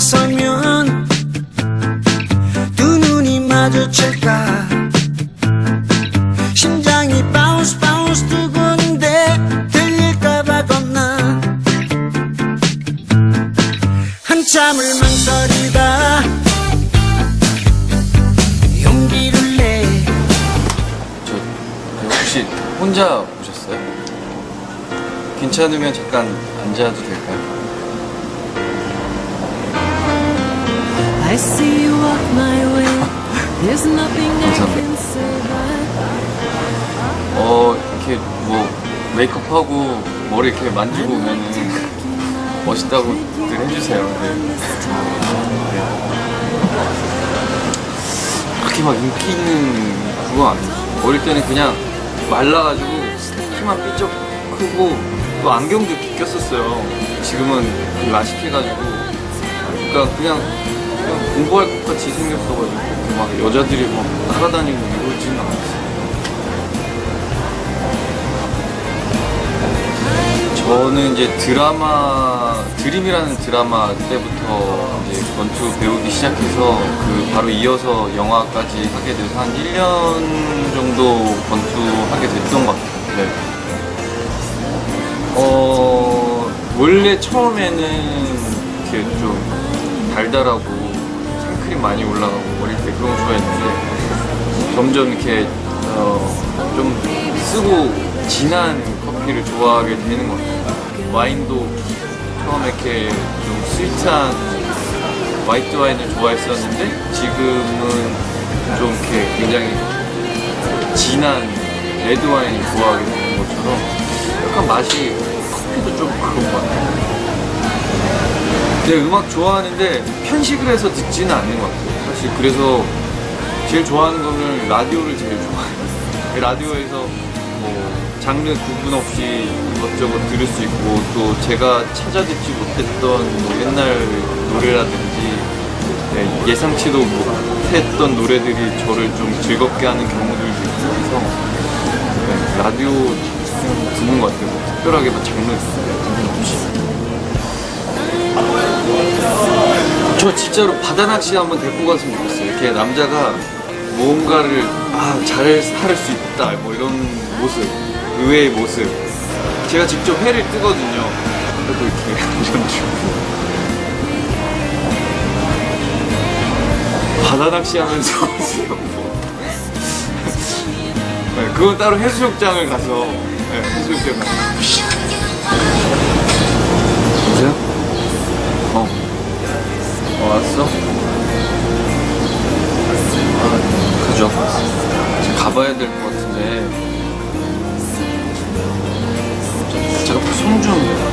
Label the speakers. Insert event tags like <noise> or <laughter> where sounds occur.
Speaker 1: 돌아서면 두 눈이 마주칠까 심장이 바운스 바운스 두근데 들릴까봐 겁나 한참을 망설이다 용기를 내
Speaker 2: 저 혹시 혼자 오셨어요? 괜찮으면 잠깐 앉아도 될까요?
Speaker 3: I see you walk my
Speaker 2: way. There's nothing I can but 어 이렇게 뭐 메이크업하고 머리 이렇게 만지고 오면은 멋있다고들 해주세요. 네. 그렇게 막 인기 있는 그거 아니에요. 어릴 때는 그냥 말라가지고 키만 삐쩍 크고 또 안경도 이렇게 꼈었어요. 지금은 이 라식해가지고 그러니까 그냥, 공부할 것 같이 생겼어가지고 막 여자들이 막 따라다니고 이러지는 않았어요. 저는 이제 드라마 드림이라는 드라마 때부터 이제 권투 배우기 시작해서 그 바로 이어서 영화까지 하게 돼서 한 1년 정도 권투 하게 됐던 것 같아요. 네. 어 원래 처음에는 이렇게 좀 달달하고 생크림 많이 올라가고 어릴 때 그런 거 좋아했는데 점점 이렇게 어, 좀 쓰고 진한 커피를 좋아하게 되는 것 같아요. 와인도 처음에 이렇게 좀 스위트한 화이트 와인을 좋아했었는데 지금은 좀 이렇게 굉장히 진한 레드 와인을 좋아하게 되는 것처럼 약간 맛이 커피도 좀 그런 것 같아요. 네, 음악 좋아하는데 편식을 해서 듣지는 않는 것 같아요. 사실 그래서 제일 좋아하는 거는 라디오를 제일 좋아해요. <laughs> 라디오에서 뭐 장르 구분 없이 이것저것 들을 수 있고 또 제가 찾아 듣지 못했던 뭐 옛날 노래라든지 네, 예상치도 못했던 노래들이 저를 좀 즐겁게 하는 경우들도 있고 해서 네, 라디오 듣는 것 같아요. 뭐 특별하게 뭐 장르 구분 없이. 저 진짜로 바다 낚시 한번 데리고 갔으면 좋겠어요. 이렇게 남자가 무언가를 아, 잘 할 수 있다. 뭐 이런 모습, 의외의 모습. 제가 직접 회를 뜨거든요. 그래도 이렇게 <laughs> 완전 주고. 바다 낚시 하면서 <laughs> 수영복. 네, 그건 따로 해수욕장을 가서, 네, 해수욕장 가서. 될 것 같은데. 자, 제가 송중